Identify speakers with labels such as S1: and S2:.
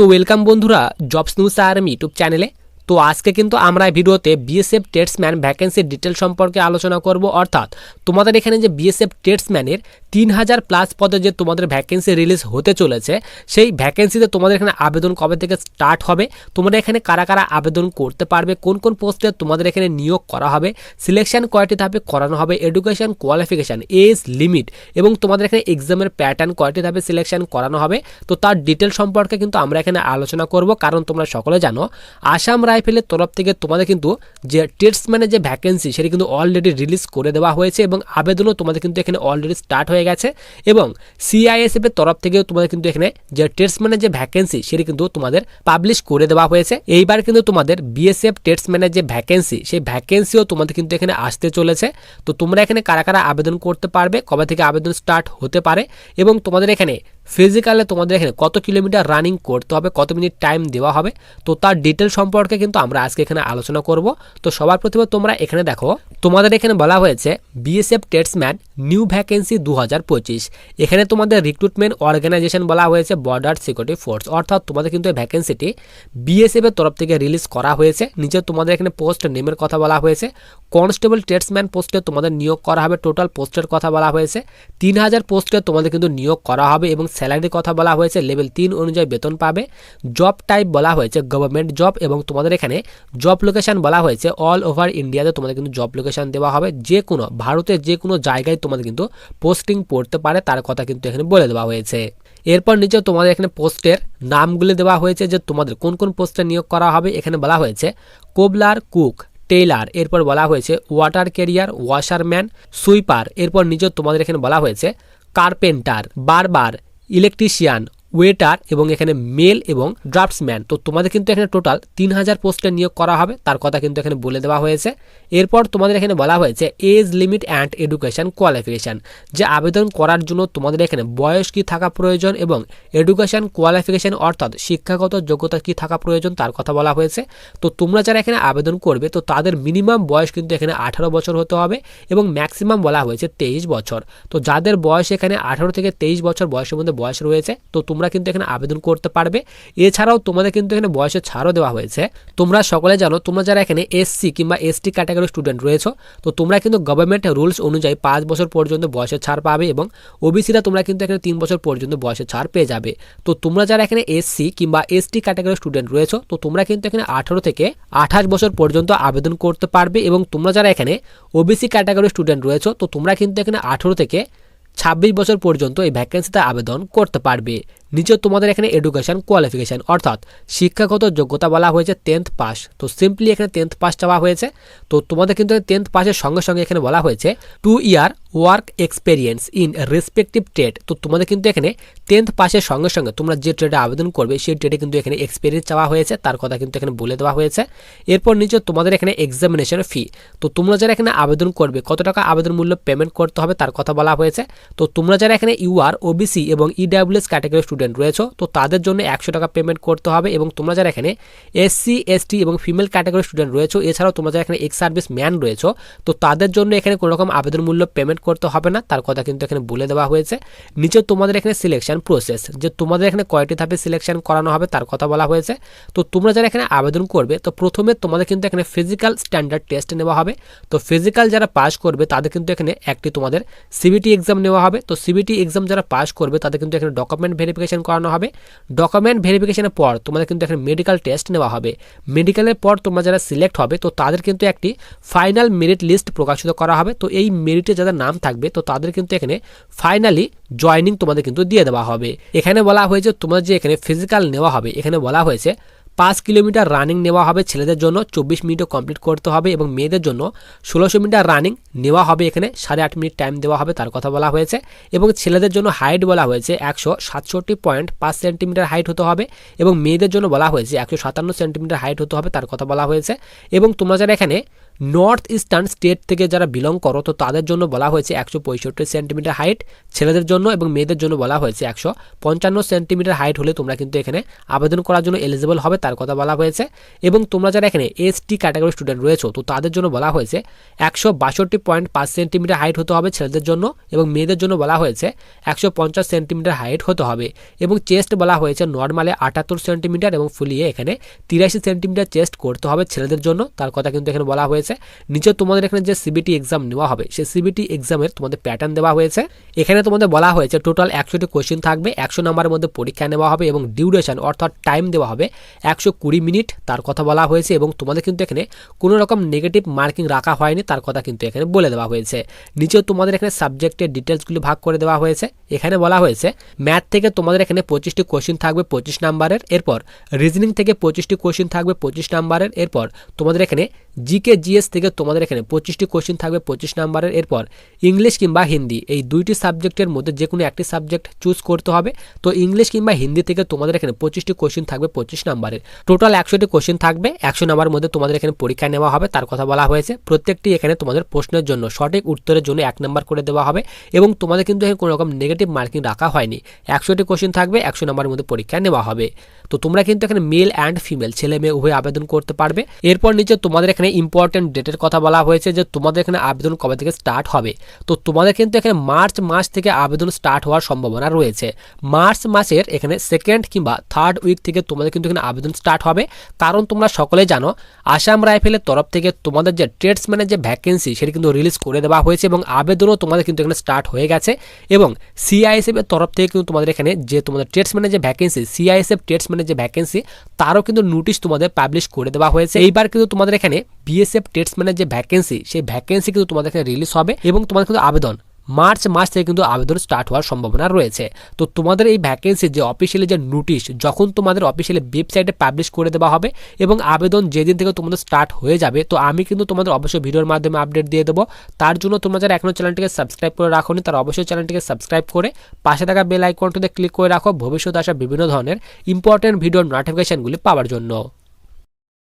S1: তো ওয়েলকাম বন্ধুরা jobs news army YouTube চ্যানেলে তো আজকে কিন্তু আমরা এই ভিডিওতে বিএসএফ টেটসম্যান ভ্যাকেন্সির ডিটেল সম্পর্কে আলোচনা করব। অর্থাৎ তোমাদের এখানে যে বিএসএফ টেটসম্যানের তিন হাজার প্লাস পদে যে তোমাদের ভ্যাকেন্সি রিলিজ হতে চলেছে, সেই ভ্যাকেন্সিতে তোমাদের এখানে আবেদন কবে থেকে স্টার্ট হবে? তোমরা এখানে কারা কারা আবেদন করতে পারবে? কোন কোন পোস্টে তোমাদের এখানে নিয়োগ করা হবে? সিলেকশন কয়টি ধাপে করানো হবে? এডুকেশন কোয়ালিফিকেশান এজ লিমিট এবং তোমাদের এখানে এক্সামের প্যাটার্ন কয়টি ধাপে সিলেকশন করানো হবে? তো তার ডিটেল সম্পর্কে কিন্তু আমরা এখানে আলোচনা করব। কারণ তোমরা সকলে জানো, আসাম রাইফেলের তরফ থেকে তোমাদের কিন্তু যে টেটসম্যানের যে ভ্যাকেন্সি সেটি কিন্তু অলরেডি রিলিজ করে দেওয়া হয়েছে এবং আবেদনও তোমাদের কিন্তু এখানে অলরেডি স্টার্ট হয়ে গেছে এবং সিআইএসএফ এর তরফ থেকেও তোমাদের কিন্তু এখানে যে টেটসম্যানের যে ভ্যাকেন্সি সেটি কিন্তু তোমাদের পাবলিশ করে দেওয়া হয়েছে। এইবার কিন্তু তোমাদের বিএসএফ টেটসম্যানের যে ভ্যাকেন্সি সেই ভ্যাকেন্সিও তোমাদের কিন্তু এখানে আসতে চলেছে। তো তোমরা এখানে কারা কারা আবেদন করতে পারবে, কবে থেকে আবেদন স্টার্ট হতে পারে এবং তোমাদের এখানে ফিজিক্যালে তোমাদের এখানে কত কিলোমিটার রানিং করতে হবে, কত মিনিট টাইম দেওয়া হবে, তো তার ডিটেল সম্পর্কে কিন্তু আমরা আজকে এখানে আলোচনা করব। তো সবার প্রথমে তোমরা এখানে দেখো, তোমাদের এখানে বলা হয়েছে বিএসএফ টেটসম্যান নিউ ভ্যাকেন্সি দু হাজার পঁচিশ। এখানে তোমাদের রিক্রুটমেন্ট অর্গানাইজেশন বলা হয়েছে বর্ডার সিকিউরিটি ফোর্স অর্থাৎ তোমাদের কিন্তু এই ভ্যাকেন্সিটি বিএসএফ এর তরফ থেকে রিলিজ করা হয়েছে। নিচে তোমাদের এখানে পোস্ট নেমের কথা বলা হয়েছে। কনস্টেবল টেটসম্যান পোস্টে তোমাদের নিয়োগ করা হবে টোটাল পোস্টের কথা বলা হয়েছে। তিন হাজার পোস্টে তোমাদের কিন্তু নিয়োগ করা হবে এবং স্যালারির কথা বলা হয়েছে, লেভেল তিন অনুযায়ী বেতন পাবে। জব টাইপ বলা হয়েছে, গভর্নমেন্ট জব এবং তোমাদের এখানে জব লোকেশন বলা হয়েছে, অল ওভার ইন্ডিয়াতে তোমাদের কিন্তু জব লোকেশান দেওয়া হবে। যে কোনো, ভারতের যে কোনো জায়গায় তোমাদের কিন্তু পোস্টিং পড়তে পারে, তার কথা কিন্তু এখানে বলে দেওয়া হয়েছে। এরপর নিচে তোমাদের এখানে পোস্টের নামগুলি দেওয়া হয়েছে, যে তোমাদের কোন কোন পোস্টে নিয়োগ করা হবে। এখানে বলা হয়েছে, কোবলার কুক, টেইলার, এরপর বলা হয়েছে, ওয়াটার ক্যারিয়ার, ওয়াশারম্যান, সুইপার, এরপর নিচে তোমাদের এখানে বলা হয়েছে, কার্পেন্টার, বারবার ইলেকট্রিশিয়ান ওয়েটার এবং এখানে মেল এবং ড্রাফটসম্যান। তো তোমাদের কিন্তু এখানে টোটাল তিন হাজার পোস্টে নিয়োগ করা হবে, তার কথা কিন্তু এখানে বলে দেওয়া হয়েছে। এরপর তোমাদের এখানে বলা হয়েছে, age limit and education qualification, যে আবেদন করার জন্য তোমাদের এখানে বয়স কি থাকা প্রয়োজন এবং এডুকেশন কোয়ালিফিকেশান অর্থাৎ শিক্ষাগত যোগ্যতা কি থাকা প্রয়োজন, তার কথা বলা হয়েছে। তো তোমরা যারা এখানে আবেদন করবে, তো তাদের মিনিমাম বয়স কিন্তু এখানে আঠারো বছর হতে হবে এবং ম্যাক্সিমাম বলা হয়েছে তেইশ বছর। তো যাদের বয়স এখানে আঠারো থেকে তেইশ বছর বয়সের মধ্যে বয়স রয়েছে, তো তোমরা কিন্তু এখানে আবেদন করতে পারবে। এছাড়াও তোমাদের কিন্তু এখানে বয়সের ছাড়ও দেওয়া হয়েছে। তোমরা সকলে জানো, তোমরা যারা এখানে এসসি কিংবা এসটি ক্যাটাগরি স্টুডেন্ট রয়েছে, তো তোমরা কিন্তু গভর্নমেন্ট রুলস অনুযায়ী পাঁচ বছর পর্যন্ত বয়সের ছাড় পাবে এবং ওবিসিরা তোমরা কিন্তু এখানে তিন বছর পর্যন্ত বয়সের ছাড় পেয়ে যাবে। তো তোমরা যারা এখানে এসসি কিংবা এসটি ক্যাটাগরি স্টুডেন্ট রয়েছে, তো তোমরা কিন্তু এখানে আঠারো থেকে আঠাশ বছর পর্যন্ত আবেদন করতে পারবে এবং তোমরা যারা এখানে ওবিসি ক্যাটাগরি স্টুডেন্ট রয়েছে, তো তোমরা কিন্তু এখানে আঠারো থেকে ছাব্বিশ বছর পর্যন্ত এই ভ্যাকেন্সিতে আবেদন করতে পারবে। নিচে তোমাদের এখানে এডুকেশন কোয়ালিফিকেশান অর্থাৎ শিক্ষাগত যোগ্যতা বলা হয়েছে টেন্থ পাস তো সিম্পলি এখানে টেন্থ পাস চাওয়া হয়েছে। তো তোমাদের কিন্তু টেন্থ পাসের সঙ্গে সঙ্গে এখানে বলা হয়েছে two year work experience in respective trade তো তোমাদের কিন্তু এখানে টেন্থ পাসের সঙ্গে সঙ্গে তোমরা যে ট্রেডে আবেদন করবে, সেই ট্রেডে কিন্তু এখানে এক্সপিরিয়েন্স চাওয়া হয়েছে, তার কথা কিন্তু এখানে বলে দেওয়া হয়েছে। এরপর নিচে তোমাদের এখানে এক্সামিনেশন ফি তো তোমরা যারা এখানে আবেদন করবে, কত টাকা আবেদন মূল্য পেমেন্ট করতে হবে, তার কথা বলা হয়েছে। তো তোমরা যারা এখানে ইউআর ওবিসি এবং ইডাব্লিউএস ক্যাটাগরি স্টুডেন্ট রয়েছে, তো তাদের জন্য একশো টাকা পেমেন্ট করতে হবে এবং তোমরা যারা এখানে এসসি এসটি এবং ফিমেল ক্যাটাগরি স্টুডেন্ট রয়েছে, এছাড়াও তোমরা যারা এখানে এক্স সার্ভিস ম্যান রয়েছে, তো তাদের জন্য এখানে কোনো রকম আবেদন মূল্য পেমেন্ট করতে হবে না, তার কথা কিন্তু এখানে বলে দেওয়া হয়েছে। নিচে তোমাদের এখানে সিলেকশন প্রসেস যে তোমাদের এখানে কয়টি ধাপে সিলেকশন করানো হবে তার কথা বলা হয়েছে। তো তোমরা যারা এখানে আবেদন করবে, তো প্রথমে তোমাদের কিন্তু এখানে ফিজিক্যাল স্ট্যান্ডার্ড টেস্ট নেওয়া হবে। তো ফিজিক্যাল যারা পাস করবে, তাদের কিন্তু এখানে একটি তোমাদের সিবিটি এক্সাম নেওয়া হবে। তো সিবিটি এক্সাম যারা পাস করবে, তাদের কিন্তু এখানে ডকুমেন্ট ভেরিফিকেশন করানো হবে ডকুমেন্ট ভেরিফিকেশনের পর তোমাদের কিন্তু এখানে মেডিকেল টেস্ট নেওয়া হবে। মেডিকেলের পর তোমরা যারা সিলেক্ট হবে, তো তাদের কিন্তু একটি ফাইনাল মেরিট লিস্ট প্রকাশিত করা হবে। তো এই মেরিটে যাদের নাম থাকবে, তো তাদের কিন্তু এখানে ফাইনালি জয়নিং তোমাদের কিন্তু দিয়ে দেওয়া হবে। এখানে বলা হয়েছে, তোমাদের যে এখানে ফিজিক্যাল নেওয়া হবে, এখানে বলা হয়েছে পাঁচ কিলোমিটার রানিং নেওয়া হবে ছেলেদের জন্য, চব্বিশ মিনিটও কমপ্লিট করতে হবে এবং মেয়েদের জন্য ষোলোশো মিটার রানিং নেওয়া হবে এখানে, সাড়ে আট মিনিট টাইম দেওয়া হবে তার কথা বলা হয়েছে এবং ছেলেদের জন্য হাইট বলা হয়েছে একশো সাতষট্টি পয়েন্ট পাঁচ সেন্টিমিটার হাইট হতে হবে এবং মেয়েদের জন্য বলা হয়েছে একশো সাতান্ন সেন্টিমিটার হাইট হতে হবে তার কথা বলা হয়েছে এবং তোমরা যারা এখানে নর্থ ইস্টার্ন স্টেট থেকে যারা বিলং করো, তো তাদের জন্য বলা হয়েছে একশো পঁয়ষট্টি সেন্টিমিটার হাইট ছেলেদের জন্য এবং মেয়েদের জন্য বলা হয়েছে একশো পঞ্চান্ন সেন্টিমিটার হাইট হলে তোমরা কিন্তু এখানে আবেদন করার জন্য এলিজিবল হবে, তার কথা বলা হয়েছে। এবং তোমরা যারা এখানে এসটি ক্যাটাগরি স্টুডেন্ট রয়েছো, তো তাদের জন্য বলা হয়েছে একশো বাষট্টি পয়েন্ট পাঁচ সেন্টিমিটার হাইট হতে হবে ছেলেদের জন্য এবং মেয়েদের জন্য বলা হয়েছে একশো পঞ্চাশ সেন্টিমিটার হাইট হতে হবে। এবং চেস্ট বলা হয়েছে নর্মালে আটাত্তর সেন্টিমিটার এবং ফুলিয়ে এখানে তিরাশি সেন্টিমিটার চেস্ট করতে হবে ছেলেদের জন্য, তার কথা কিন্তু এখানে বলা হয়েছে। নিচে তোমাদের এখানে যে সিবিটি এক্সাম নেওয়া হবে, সেই সিবিটি এক্সামের তোমাদের প্যাটার্ন দেওয়া হয়েছে। এখানে তোমাদের বলা হয়েছে টোটাল একশোটি কোশ্চেন থাকবে, একশো নম্বরের মধ্যে পরীক্ষা নেওয়া হবে এবং ডিউরেশন অর্থাৎ টাইম দেওয়া হবে একশো কুড়ি মিনিট তার কথা বলা হয়েছে এবং তোমাদের কিন্তু এখানে কোনো রকম নেগেটিভ মার্কিং রাখা হয়নি, তার কথা কিন্তু এখানে বলে দেওয়া হয়েছে। নিচেও তোমাদের এখানে সাবজেক্টের ডিটেলসগুলি ভাগ করে দেওয়া হয়েছে। এখানে বলা হয়েছে ম্যাথ থেকে তোমাদের এখানে পঁচিশটি কোশ্চেন থাকবে পঁচিশ নাম্বারের এরপর রিজনিং থেকে পঁচিশটি কোশ্চেন থাকবে পঁচিশ নাম্বারের এরপর তোমাদের এখানে জিকে জিএস থেকে তোমাদের এখানে পঁচিশটি কোশ্চেন থাকবে, পঁচিশ নাম্বারের এরপর ইংলিশ কিংবা হিন্দি এই দুইটি সাবজেক্টের মধ্যে যে কোনো একটি সাবজেক্ট চুজ করতে হবে। তো ইংলিশ কিংবা হিন্দি থেকে তোমাদের এখানে পঁচিশটি কোশ্চেন থাকবে, পঁচিশ নাম্বারের টোটাল একশোটি কোশ্চেন থাকবে, একশো নাম্বারের মধ্যে তোমাদের এখানে পরীক্ষা নেওয়া হবে, তার কথা বলা হয়েছে। প্রত্যেকটি এখানে তোমাদের প্রশ্নের জন্য, সঠিক উত্তরের জন্য এক নাম্বার করে দেওয়া হবে এবং তোমাদের কিন্তু এখানে কোনো রকম নেগেটিভ মার্কিং রাখা হয়নি। একশোটি কোশ্চেন থাকবে, একশো নাম্বারের মধ্যে পরীক্ষা নেওয়া হবে। তো তোমরা কিন্তু এখানে মেল অ্যান্ড ফিমেল ছেলে মেয়ে উভয় আবেদন করতে পারবে। এরপর নিচে তোমাদের এখানে ইম্পর্টেন্ট ডেটের কথা বলা হয়েছে যে তোমাদের এখানে আবেদন কবে থেকে স্টার্ট হবে। তো তোমাদের কিন্তু এখানে মার্চ মাস থেকে আবেদন স্টার্ট হওয়ার সম্ভাবনা রয়েছে। মার্চ মাসের এখানে সেকেন্ড কিংবা থার্ড উইক থেকে তোমাদের কিন্তু এখানে আবেদন স্টার্ট হবে। কারণ তোমরা সকলে জানো, আসাম রাইফেলের তরফ থেকে তোমাদের যে ট্রেডসম্যানের যে ভ্যাকেন্সি সেটি কিন্তু রিলিজ করে দেওয়া হয়েছে এবং আবেদনও তোমাদের কিন্তু এখানে স্টার্ট হয়ে গেছে। এবং সিআইএসএফ এর তরফ থেকে কিন্তু তোমাদের এখানে যে তোমাদের ট্রেডসম্যানের যে ভ্যাকেন্সি সিআইএসএফ ট্রেডসম্যানের যে ভ্যাকেন্সি তারও কিন্তু নোটিশ তোমাদের পাবলিশ করে দেওয়া হয়েছে। এইবার কিন্তু তোমাদের এখানে বিএসএফ ট্রেডসম্যানের যে ভ্যাকেন্সি সেই ভ্যাকেন্সি কিন্তু তোমাদের এখানে রিলিজ হবে এবং তোমাদের কিন্তু আবেদন। মার্চ মাস থেকে কিন্তু আবেদন স্টার্ট হওয়ার সম্ভাবনা রয়েছে। তো তোমাদের এই ভ্যাকেন্সি যে অফিসিয়ালি যে নোটিশ যখন তোমাদের অফিসিয়ালি ওয়েবসাইটে পাবলিশ করে দেওয়া হবে এবং আবেদন যেদিন থেকে তোমাদের স্টার্ট হয়ে যাবে, তো আমি কিন্তু তোমাদের অবশ্যই ভিডিওর মাধ্যমে আপডেট দিয়ে দেবো। তার জন্য তোমরা যারা এখনও চ্যানেলটিকে সাবস্ক্রাইব করে রাখো নি তারা অবশ্যই চ্যানেলটিকে সাবস্ক্রাইব করে পাশে থাকা বেল আইকনটিতে ক্লিক করে রাখো। ভবিষ্যতে আসা বিভিন্ন ধরনের ইম্পর্টেন্ট ভিডিওর নোটিফিকেশনগুলি পাওয়ার জন্য।